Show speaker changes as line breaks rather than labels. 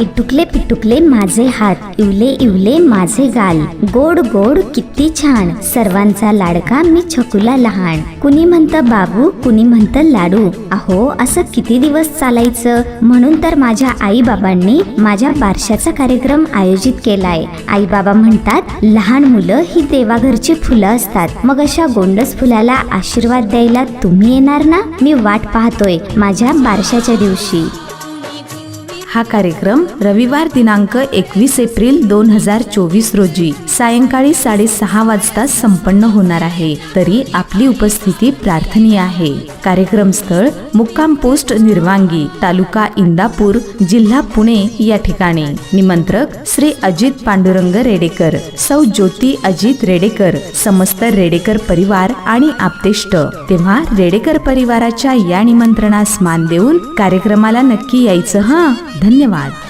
इटुकले पिटुकले माझे हात इवले इवले माझे गाल. गोड गोड किती छान. सर्वांचा लाडका मी छकुला लहान. कुणी म्हणतं बाबू कुणी म्हणतं लाडू. अहो असं किती दिवस चालायचं? म्हणून तर माझ्या आई बाबांनी माझ्या बारशाचा कार्यक्रम आयोजित केलाय. आई बाबा म्हणतात लहान मुलं ही देवाघरची फुलं असतात. मग अशा गोंडस फुलाला आशीर्वाद द्यायला तुम्ही येणार ना? मी वाट पाहतोय माझ्या बारशाच्या दिवशी.
हा कार्यक्रम रविवार दिनांक एकवीस एप्रिल दोन हजार चोवीस रोजी सायंकाळी साडेसहा वाजता संपन्न होणार आहे. तरी आपली उपस्थिती प्रार्थनीय आहे. कार्यक्रम स्थळ मुक्काम पोस्ट निर्वांगी तालुका इंदापूर जिल्हा पुणे या ठिकाणी. निमंत्रक श्री अजित पांडुरंग रेडेकर सौ ज्योती अजित रेडेकर समस्त रेडेकर परिवार आणि आपतेष्ट. तेव्हा रेडेकर परिवाराच्या या निमंत्रणास मान देऊन कार्यक्रमाला नक्की यायचं हा? धन्यवाद.